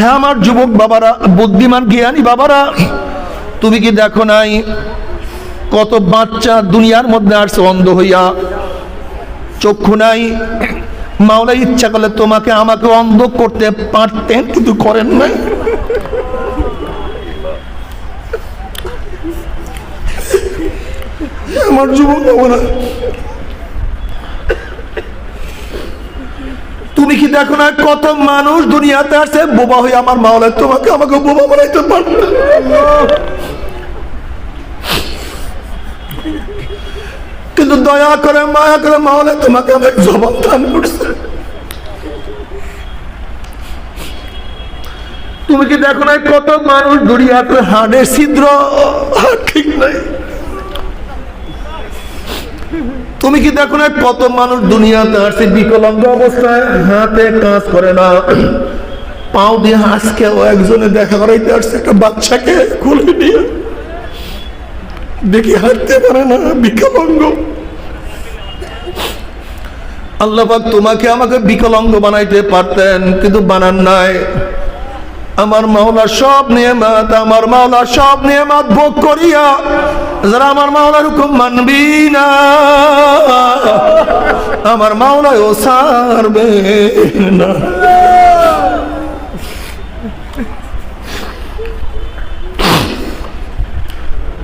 হ্যাঁ আমার যুবক বাবারা, বুদ্ধিমান, জ্ঞানী বাবারা, তুমি কি দেখো নাই কত বাচ্চা দুনিয়ার মধ্যে আসছে অন্ধ হইয়া? চক্ষু নাই। মাওলা ইচ্ছা করলে তোমাকে আমাকে অন্ধ করতে পারতেন, কিন্তু করেন নাই। আমার যুবক বাবারা তুমি কি দেখো না কত মানুষ দুনিয়াতে আসছে বোবা হয়ে আমার মাওলা তোমাকে আমাকে বোবা বানাইতে পারবে কিন্তু দয়া করে, মায়া করে মাওলা তোমাকে আমাকে জবাব দান করছে। তুমি কি দেখো না কত মানুষ দুনিয়াতে হাড়ের ছিদ্র, হাড় ঠিক নাই। তুমি কি দেখো না কত মানুষ দুনিয়াতে আসছে বিকলাঙ্গ অবস্থায়? হাতে কাজ করে না। পাও দিয়ে আজকে ও একজনে দেখা করাইতে আসছে একটা বাচ্চাকে খুলে নিয়ে দেখি হাঁটতে পারে না, বিকলাঙ্গ। আল্লাহাক তোমাকে আমাকে বিকলাঙ্গ বানাইতে পারতেন, কিন্তু বানান নাই। আমার মাওলা সব নিয়ামত, আমার মাওলা সব নিয়ামত ভোগ করিয়া যারা আমার মাওলার হুকুম মানবি না, আমার মাওলায় ও সারবে না।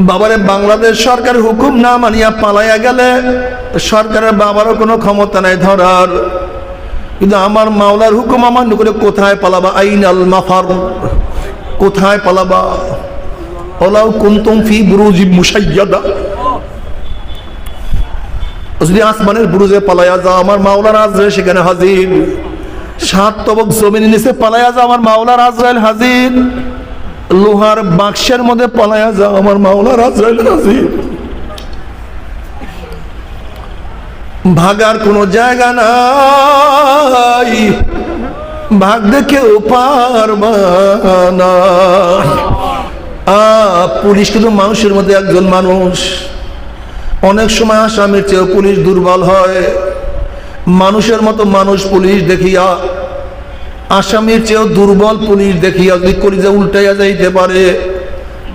বাবারে, বাংলাদেশ সরকার হুকুম না মানিয়া পালাইয়া গেলে সরকারের বাবারও কোনো ক্ষমতা নাই ধরার। কিন্তু আমার মাওলার হুকুম আমার করে কোথায় পালাবা? আইন আল মাফার। কোথায় পালাবা? ওলাও কুন্তুম ফি বুরুজি মুসাইয়াদা যদি আসমানের বুরুজে পালাইয়া যাও, আমার মাওলার আজরাইল সেখানে হাজির। সাত তবক জমিনের নিচে পালাইয়া যাও, আমার মাওলার আজরাইল হাজির। লোহার বাক্সের মধ্যে পালাইয়া যাও, আমার মাওলার আজরাইল হাজির। ভাগার কোনো জায়গা নাই। ভাগতে কেউ পারবা না। পুলিশ কিন্তু মানুষের মধ্যে একজন মানুষ। অনেক সময় আসামের চেয়েও পুলিশ দুর্বল হয়। মানুষের মতো মানুষ পুলিশ দেখিয়া, আসামির চেয়েও দুর্বল পুলিশ দেখিয়া যদি কলিজা উল্টাইয়া যাইতে পারে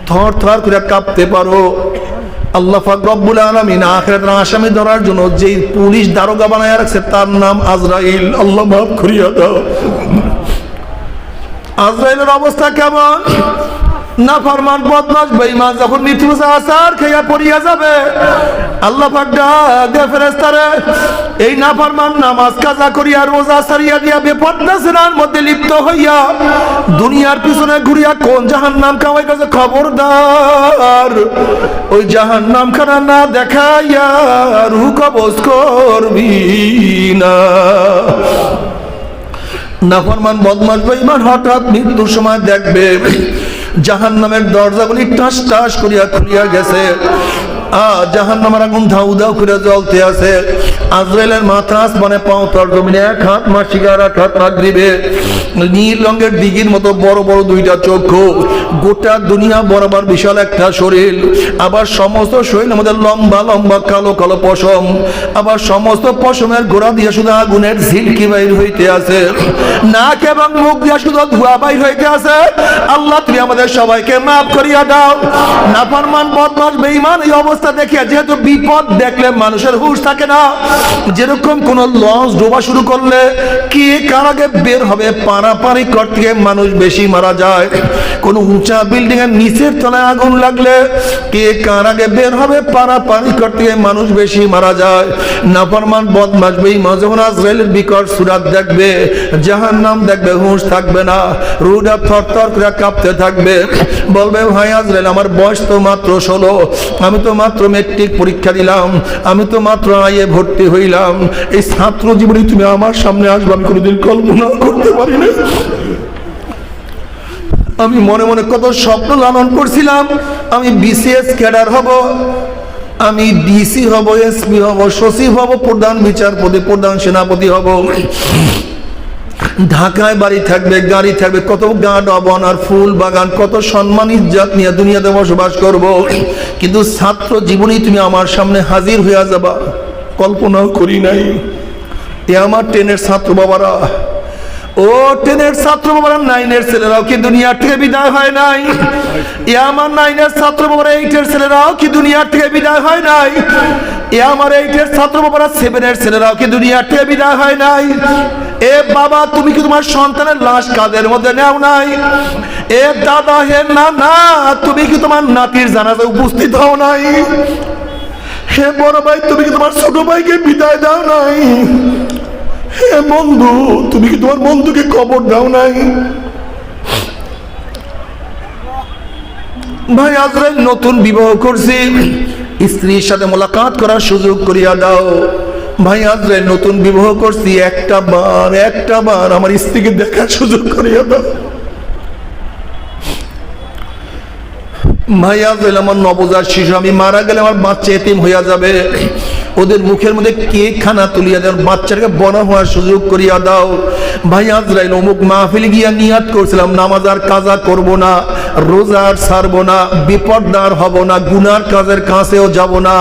থর থর করে কাঁপতে পারো। আল্লাহ ফাকরুল আলমিন আখরাত আসামি ধরার জন্য যেই পুলিশ দারোগা বানায় রাখছে, তার নাম আজরাইল। আল্লাহ মাফ করিয়া দাও। আজরাইলের অবস্থা কেমন? দুনিয়ার পিছনে ঘুরিয়া কোন জাহান্নাম কামাই কাছে খবরদার? ওই জাহান্নাম খানা না দেখাইয়া রুহ কবজ করবি না। নাফরমান বদমাস বেঈমান হঠাৎ মৃত্যুর সময় দেখবে। জাহান নামের দরজাগুলি টাস টাস করিয়া খুলিয়া গেছে। বরাবর বিশাল একটা শরীর। আবার সমস্ত শরীরের মধ্যে লম্বা লম্বা কালো কালো পশম। আবার সমস্ত পশমের গোড়া দিয়ে শুধু আগুনের ঝিলকি বাইর হইতে আছে। নাক এবং মুখ দিয়ে শুধু ধোয়া বাইর হইতে আছে। আল্লাহ, তুমি আমাদের সবাইকে মাফ করিয়া দাও। নাফরমান বদমাস বেঈমান অবস্থা দেখিয়া, যেহেতু বিপদ দেখলে মানুষের হুঁশ থাকে না, যেরকম কোন লঞ্চ ডোবা শুরু করলে কে কার আগে বের হবে? পারাপারি করতে মানুষ বেশি মারা যায়। কোন উঁচা বিল্ডিং এর নিচের তলায় আগুন লাগলে কে কার আগে বের হবে? পারাপারি করতে মানুষ বেশি মারা যায়। নাফরমান বদমাস বেঈমান, যখন আজরাইলের বিকট সুরাত দেখবে জাহান নাম দেখবে, হুঁশ থাকবে না। রুডা থর থর করে কাঁপতে থাকবে। বলবে, ভাই আজরাইল, আমার বয়স তো মাত্র ষোলো। আমি তো মাত্র মেট্রিক পরীক্ষা দিলাম, আমি তো মাত্র আইয়ে ভর্তি হইলাম। এই ছাত্র জীবনে তুমি আমার সামনে আসবে, আমি কোনোদিন কল্পনা করতে পারি না আমি মনে মনে কত স্বপ্ন লালন করছিলাম, আমি বিসিএস ক্যাডার হব, আমি ডিসি হব এসপি হব সচিব হব, প্রধান বিচারপতি, প্রধান সেনাপতি হব। ঢাকায় বাড়ি থাকবে, গাড়ি থাকবে, কত গান অবন আর ফুল বাগান, কত সম্মান, ইজ্জাত নিয়ে দুনিয়াতে বসবাস করব। কিন্তু ছাত্র জীবনেই তুমি আমার সামনে হাজির হইয়া যাবা। কল্পনাও করি নাই। এ আমার ট্রেনের ছাত্র বাবারা ও টেনের ছাত্র বাবারা, নাইনের ছেলেরাও কি দুনিয়ার থেকে বিদায় হয় নাই? এ আমার নাইনের ছাত্র বাবারা, এইটের ছেলেরাও কি দুনিয়ার থেকে বিদায় হয় নাই? এ আমার এইটের ছাত্র বাবারা, সেভেনের ছেলেরাও কি দুনিয়ার থেকে বিদায় হয় নাই? এ বাবা, তুমি কি তোমার সন্তানের লাশ কাদের মধ্যে নেও নাই? এ দাদা, হে না না তুমি কি তোমার নাতির জানাজে উপস্থিত হও নাই? হে বড় ভাই, তুমি কি তোমার ছোট ভাইকে বিদায় দাও নাই? বন্ধু, তুমি কি তোমার বন্ধুকে খবর দাও নাই? ভাই, আজরাইল নতুন বিবাহ করছি। স্ত্রীর সাথে মোলাকাত করার সুযোগ করিয়া দাও। ভাই, আজরাইল নতুন বিবাহ করছি, একটা বার একটা বার আমার স্ত্রীকে দেখার সুযোগ করিয়া দাও। ভাই, আজরাইল আমার নবজাত শিশু, আমি মারা গেলে আমার বাচ্চা এতিম হইয়া যাবে। ওদের মুখের মধ্যে কেক খানা তুলিয়া দেওয়ার বাচ্চাটাকে বড় হওয়ার সুযোগ করিয়া দাও। ভাই আজরাইল, অমুক মাহফিল গিয়া নিয়াত করছিলাম, নামাজ আর কাজা করব না, রোজা আর ছাড়বো না বিপদদার হব না, গুনার কাজের কাছেও যাব না,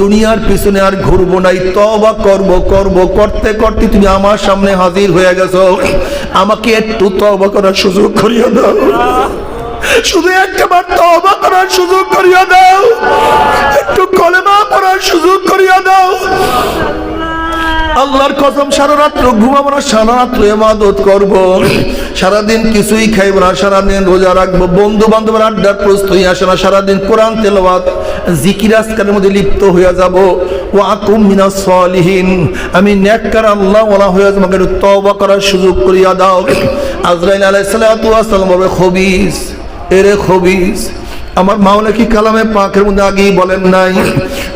দুনিয়ার পিছনে আর ঘুরবো না তবা করব করব, করতে করতে তুমি আমার সামনে হাজির হয়ে গেছো। আমাকে একটু তবা করার সুযোগ করিয়া দাও। শুধু একটাবার তবা করার সুযোগ করিয়া দাও। একটু কলেমা পড়ার সুযোগ করিয়া দাও। আল্লাহর কসম, সারা রাত্র ঘুমাবো না, সারা রাত্র এমাদত করব। সারাদিন কিছুই খাইব না, সারাদিন রোজা রাখব। বন্ধু বান্ধবের আড্ডার প্রস্তুত হয়ে আসে না, সারাদিন কোরআন তেলাওয়াত, জিকির আজকারের মধ্যে লিপ্ত হয়ে যাব। ও আকুম মিনা সলিহীন, আমি নেককার আল্লাহ ওলা হয়ে তোমাকে তওবা করার সুযোগ করিয়া দাও। আজরাইল আলাইসালাম বলবে খবিস। এরে খবিস আমার মাওলা কি কালামে পাখের মধ্যে আগেই বলেন নাই?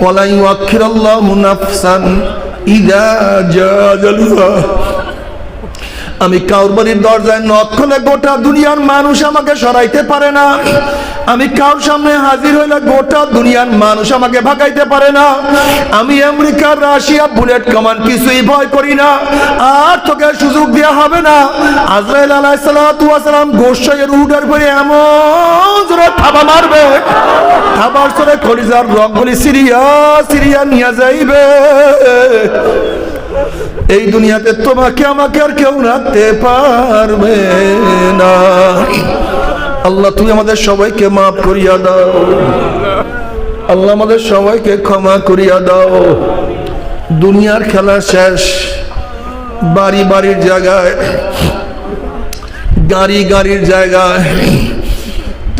ওয়ালাই ওয়াক্ষির মুনাফসান আমি কাউর বাড়ির দরজায় নক্ষণে গোটা দুনিয়ার মানুষ আমাকে সরাইতে পারে না। আমি কার সামনে হাজির হইলে গোটা দুনিয়ার মানুষ আমাকে ভাগাইতে পারে না। আমি আমেরিকার রাশিয়া, বুলেট কামান কিছুই ভয় করি না। আর তোকে সুযোগ দেওয়া হবে না। আজরাইল আলাইসালাম গোসাইয়ের উডার করে এমন জোরে থাবা মারবে। থাবার সরে খরিজার রকগুলি সিরিয়া সিরিয়া নিয়ে যাইবে। এই দুনিয়াতে তোমাকে, আমাকে আর কেউ রাখতে পারবে না। আল্লাহ, তুমি আমাদের সবাইকে মাফ করিয়া দাও। আল্লাহ আমাদের সবাইকে ক্ষমা করিয়া দাও। দুনিয়ার খেলা শেষ, বাড়ি বাড়ির জায়গায়, গাড়ি গাড়ির জায়গায়,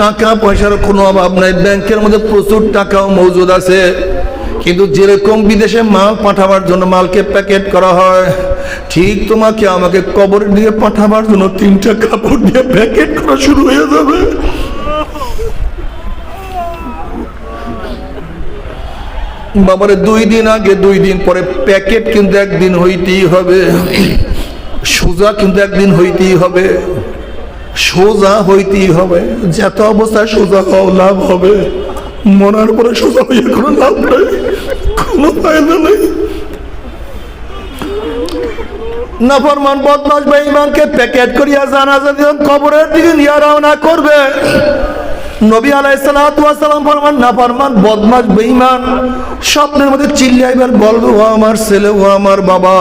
টাকা পয়সার কোনো অভাব নাই। ব্যাংকের মধ্যে প্রচুর টাকাও মজুদ আছে। কিন্তু যেরকম বিদেশে মাল পাঠাবার জন্য মালকে প্যাকেট করা হয় ঠিক তোমাকে আমাকে কবর দিয়ে পাঠাবার জন্য তিনটা কাপড় দিয়ে প্যাকেট করা শুরু হয়ে যাবে। বাবারে, দুই দিন আগে, দুই দিন পরে প্যাকেট কিন্তু একদিন হইতেই হবে। সোজা কিন্তু একদিন হইতেই হবে। সোজা হইতেই হবে। যত অবস্থায় সোজা হওয়া লাভ হবে। মনার পরে সোজা হইয়া কোনো লাভ নাই, কোনো ফায়দা নেই। নাফরমান বদমাস বেঈমানকে প্যাকেট করিয়া জানাজা দিলাম কবরের দিকে নিয়ে রওনা করবে। নবী আলাইসালাম ফরমান, নাফরমান বদমাস বেঈমান, স্বপ্নের মধ্যে চিল্লাইবার বলবে, ও আমার ছেলে, ও আমার বাবা,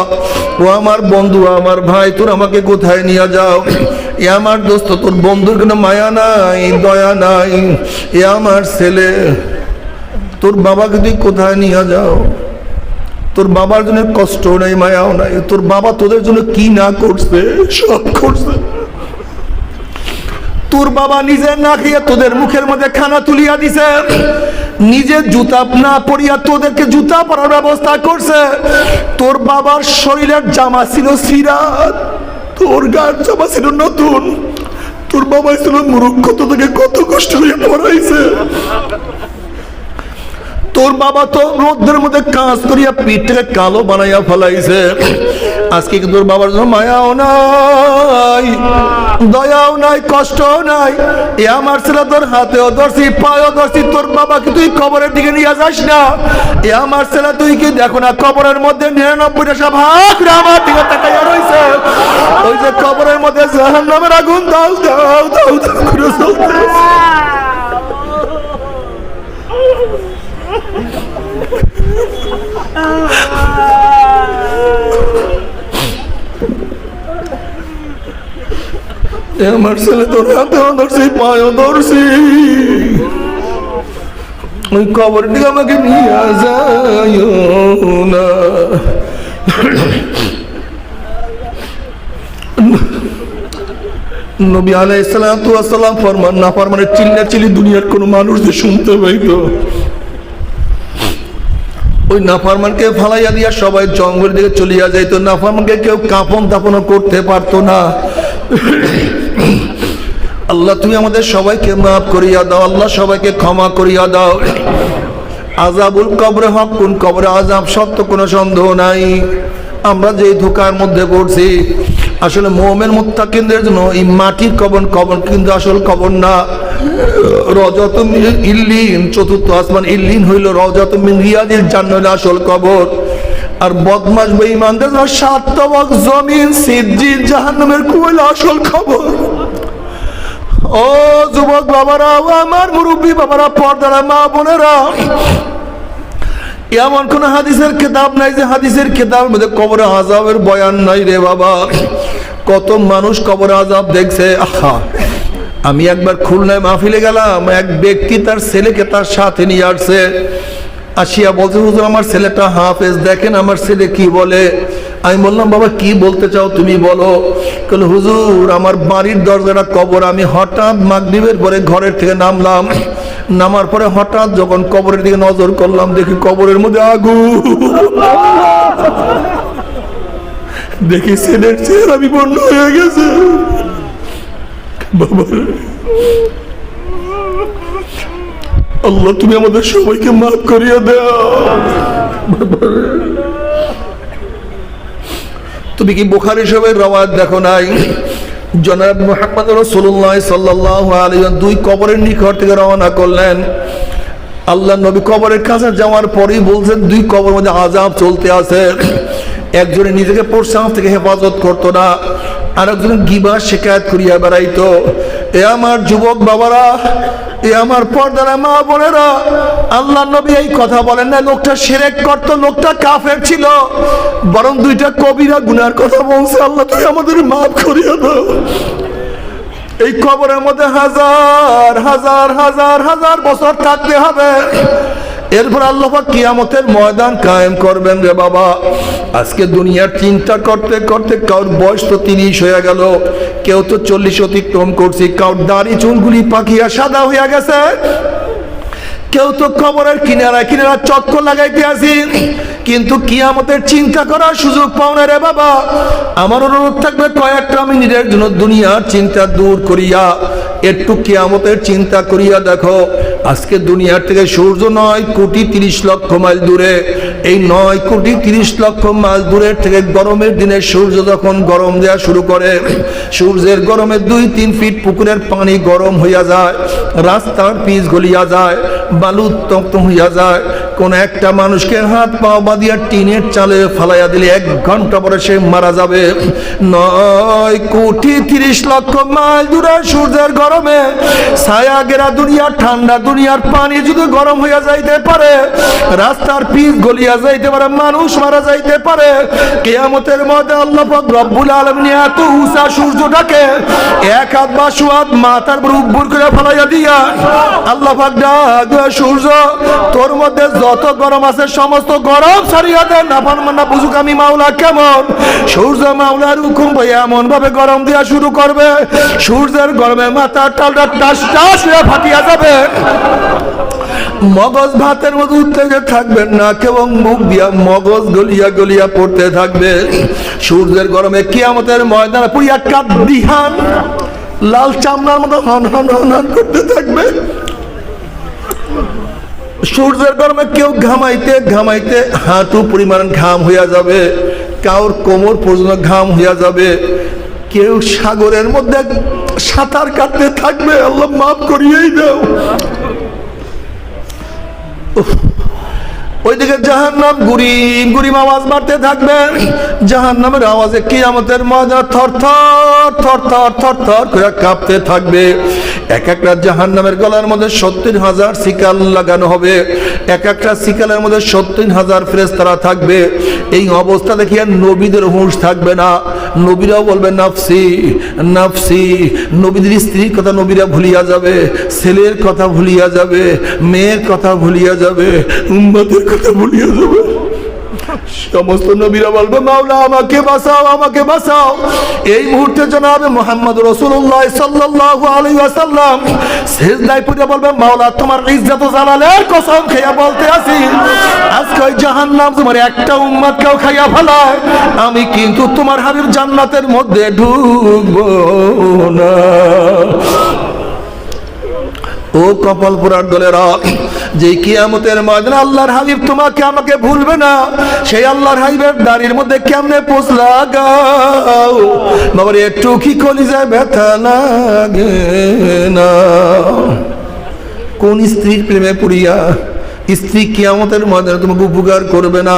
ও আমার বন্ধু আমার ভাই, তোর আমাকে কোথায় নিয়ে যাও? এ আমার দোস্ত, তোর বন্ধুর কোনো মায়া নাই, দয়া নাই। এ আমার ছেলে, তোর বাবাকে তুই কোথায় নিয়ে যাও? তোর বাবার জন্য কষ্ট নাই, মায়াও নাই, তোর বাবা তোদের জন্য কি না করছে, সব করছে। তোর বাবা নিজে না খেয়ে তোদের মুখের মধ্যে খানা তুলিয়া দিছে, নিজে জুতা না পরিয়া তোদেরকে জুতা পরার ব্যবস্থা করছে। তোর বাবার শরীরের জামা ছিল সিরাত, তোর গার জামা ছিল নতুন, তোর বাবা ছিল মূর্খ তোদেরকে কত কষ্ট করে পড়াইছে। তোর বাবা তো রোদ্রের মধ্যে কাজ করিয়া পিঠটাকে কালো বানাইয়া ফেলাইছে আজকে কি তোর বাবার জন্য মায়াও নাই দয়াও নাই কষ্টও নাই এ আমার ছেলে তোর হাতেও ধরছি পায়েও ধরছি তোর বাবাকে তুই কবরের দিকে নিয়ে যাস না এ আমার ছেলে তুই কি দেখো না কবরের মধ্যে নিরানব্বইটা সব হাত করে আমার দিকে তাকাইয়া রয়েছে ওই যে কবরের মধ্যে জাহান্নামের আগুন দাও দাও দাও দাও করে চলতেছে আমার ছেলে তোর হাতেও ধরছি পায়েও ধরছি ওই দিকে আমাকে নিয়ে যায় না। নবী আলাইসালাম ফরমান না ফরমানের চিল্লা চিলি দুনিয়ার কোনো মানুষ যে শুনতে পাইতো। ওই নাফারমানকে ফালাইয়া দিয়া সবাই জঙ্গলের দিকে চলিয়া যাইতো। নাফারমানকে কেউ কাঁপন দাপনও করতে পারতো না। আল্লাহ, তুমি আমাদের সবাইকে মাফ করিয়া দাও। আল্লাহ সবাইকে ক্ষমা করিয়া দাও। আজাবুল কবরে হক, কোন কবরে আজাব সত্য কোনো সন্দেহ নাই। আমরা যে ধোকার মধ্যে পড়ছি আসলে মোমের মুত্তাকিনদের জন্য এই মাটির কবর কবর কিন্তু আসল কবর না। রজত ইল্লিন, চতুর্থ আসমান ইল্লিন হইল রজত মিন রিয়াদিল জান্নাত আসল কবর। আর বদমাস বেঈমানদের সাত তবক জমিন, সিদ্দিন জাহান্নামের কুয়াইল আসল খবর ও যুবক বাবারা আমার মুরব্বী বাবারা, পর্দারা, মা বোনেরা এমন কোন হাদিসের কিতাব নাই যে হাদিসের কিতাবের মধ্যে কবরে আজাবের বয়ান নাই রে বাবা। কত মানুষ কবরে আজাব দেখছে। আহা, আমি একবার খুলনায় মাহফিলে গেলাম, এক ব্যক্তি তার ছেলেকে তার সাথে নিয়ে আসছে। আসিয়া বলছে, হুজুর, আমার ছেলেটা হাফেজ, দেখেন আমার ছেলে কি বলে? আমি বললাম, বাবা, কি বলতে চাও তুমি বলো? বলে হুজুর, আমার বাড়ির দরজাটা কবর, আমি হঠাৎ মাগরিবের পরে ঘরের থেকে নামলাম। নামার পরে হঠাৎ যখন কবরের দিকে নজর করলাম, দেখি কবরের মধ্যে আগু দেখি ছেলের চেহারা বিপন্ন হয়ে গেছে। আল্লাহ, তুমি আমাদের সবাইকে মাফ করিয়া দাও। তুমি কি বুখারি সবের রওয়াজ দেখো নাই? জনাব মোহাম্মদ রসুল্লাহ সাল্লাহ দুই কবরের নিকট থেকে রওনা করলেন। আল্লাহ নবী কবরের কাছে যাওয়ার পরেই বলছেন, দুই কবর মধ্যে আজাব চলতে আছে। একজনে নিজেকে প্রশ্ন থেকে হেফাজত করতো না আর একজন গিবা শিকায়ত করিয়া বেড়াইতো। এ আমার যুবক বাবারা, এ আমার পর্দারা মা বোনেরা, আল্লাহ নবী এই কথা বলেন না, লোকটা সেরেক করত, লোকটা কাফের ছিল। বরং দুইটা কবিরা গুনার কথা বলছে, আল্লাহ তুই আমাদের মাফ করিয়া দাও। এই কবরের মধ্যে হাজার হাজার হাজার হাজার বছর থাকতে হবে। এরপর আল্লাহ কিয়ামতের ময়দান কায়েম করবেন রে বাবা। আজকে দুনিয়ার চিন্তা করতে করতে কারোর বয়স তো তিরিশ হয়ে গেল। কেউ তো চল্লিশ অতিক্রম করছি, কারোর দাড়ি চুলগুলি পাকিয়া সাদা হইয়া গেছে। কেউ তো কবরের কিনারা কিনারা চক্কর লাগাইতে আসি কিন্তু কিয়ামতের চিন্তা করার সুযোগ পাও না রে বাবা। আমার অনুরোধ থাকবে কয়েকটা মিনিটের জন্য দুনিয়ার চিন্তা দূর করিয়া, একটু কিয়ামতের চিন্তা করিয়া দেখো। আজকে দুনিয়ার থেকে সূর্য নয় কোটি তিরিশ লক্ষ মাইল দূরে। এই নয় কোটি তিরিশ লক্ষ মাইল দূরের থেকে গরমের দিনে সূর্য যখন গরম দেওয়া শুরু করে, সূর্যের গরমে দুই তিন ফিট পুকুরের পানি গরম হইয়া যায়, রাস্তার পিচ গলিয়া যায়, বালু তপ্ত হইয়া যায়। কোন একটা মানুষকে হাত পা বাঁধিয়া টিনের চালে ফালাইয়া দিলে এক ঘণ্টা পরে সে মারা যাবে। নয় কোটি তিরিশ লক্ষ মাইল দূরে সূর্যের গরমে ছায়া গেরা দুনিয়া, ঠান্ডা দুনিয়ার পানি যদি গরম হইয়া যাইতে পারে রাস্তার পিচ গলিয়া যাইতে পারে মানুষ মারা যাইতে পারে কেয়ামতের মধ্যে আল্লাহ রব্বুল আলামিন এত উঁচা সূর্যটাকে এক হাত বা সুয়াদ মাথার উপর করে ফেলাইয়া দিয়া আল্লাহ ডাক দেয়া, সূর্য তোর মধ্যে যত গরম আছে সমস্ত গরম ছাড়িয়া দেন না না বুঝুক আমি মাওলা কেমন? সূর্য মাওলার হুকুম ভাই এমন ভাবে গরম দেওয়া শুরু করবে সূর্যের গরমে মাথার টালটা টাস টাস হয়ে ফাটিয়া যাবে। মগজ ভাতের মধ্যে উত্তেজে থাকবেন না এবং মুখ দিয়া মগজ গলিয়া গলিয়া পড়তে থাকবে। সূর্যের গরমে কিয়ামতের ময়দানে পুরিয়া কাপ বিহান, লাল চামড়ার মতো হন হন হন হন করতে থাকবে। সূর্যের গরমে কেউ ঘামাইতে ঘামাইতে হাঁটু পরিমাণ ঘাম হইয়া যাবে, কাউর কোমর পর্যন্ত ঘাম হইয়া যাবে। কেউ সাগরের মধ্যে সাঁতার কাটতে থাকবে, আল্লাহ মাফ করিয়েই দাও। ওইদিকে জাহান নাম গুরিম গুরিম আওয়াজ মারতে থাকবে। জাহান নামের আওয়াজে কি আমাদের মজা থর থর থর থর থর থর করে কাঁপতে থাকবে। এক একটা জাহান নামের গলার মধ্যে সত্তর হাজার শিকার লাগানো হবে। এক একটা সিকালের মধ্যে সত্তর হাজার ফ্রেশ তারা থাকবে। এই অবস্থা দেখি আর নবীদের হুঁশ থাকবে না। নবীরাও বলবে নাফসি নাফসি। নবীদের স্ত্রীর কথা নবীরা ভুলিয়া যাবে, ছেলের কথা ভুলিয়া যাবে, মেয়ের কথা ভুলিয়া যাবে, উম্মতের কথা ভুলিয়া যাবে। সমস্ত নবীরা বলবে, মাওলা, আমাকে বাঁচাও আমাকে বাঁচাও। এই মুহূর্তে জনাবে মোহাম্মদ রসুল্লাহ সাল্লাল্লাহু আলাইহি ওয়াসাল্লাম সেজদায় পড়ে বলবে, মাওলা, তোমার ইজ্জত জালালের কসম খেয়া বলতে আসি। আজকে ওই জাহান্নাম তোমার একটা উম্মতকেও খাইয়া ফেলায়। আমি কিন্তু তোমার হাবিব জান্নাতের মধ্যে ঢুকবো না। ও কপাল পুরার দলেরা যে কিয়ামতের ময়দান আল্লাহর হাবিব তোমাকে আমাকে ভুলবে না, সেই আল্লাহর হাবিবের দাড়ির মধ্যে কেমনে পোষ লাগাও? বাবার একটু কি কলিজায় ব্যথা লাগে না। কোন স্ত্রীর প্রেমে পড়িয়া স্ত্রী কিয়ামতের ময়দানে তোমাকে উপকার করবে না।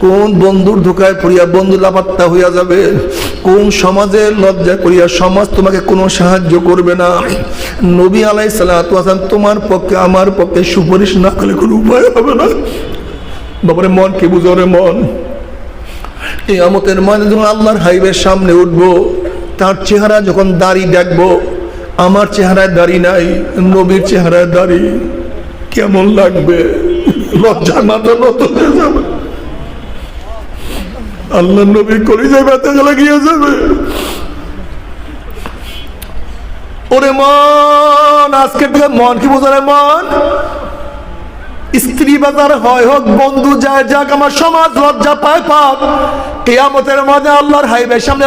কোন বন্ধুর ধোকায় পড়িয়া, বন্ধু লাপাত্তা হইয়া যাবে। কোন সমাজের লজ্জা করিয়া, সমাজ তোমাকে কোনো সাহায্য করবে না। নবী আলাই সালাম, তোমার পক্ষে, আমার পক্ষে সুপারিশ না করলে কোনো উপায় হবে না। বাবারে, মন কে বুঝো রে মন? এই আমতের ময়দানে যখন আল্লাহর হাইবের সামনে উঠবো, তার চেহারা যখন দাড়ি দেখব, আমার চেহারায় দাড়ি নাই, নবীর চেহারায় দাড়ি। কেমন লাগবে? লজ্জার মাথা নত হয়ে যাবে। আল্লাহ নবীর কলিজায় ব্যথা লাগিয়ে যাবে। ওরে মন আজকে থেকে মন কি বোঝারে মন? স্ত্রী বাজার হয় হোক, বন্ধু যায় যাক, আমার সমাজ লজ্জা পায় পাপ। কেয়ামতের মাঝে আল্লাহর হাইবে সামনে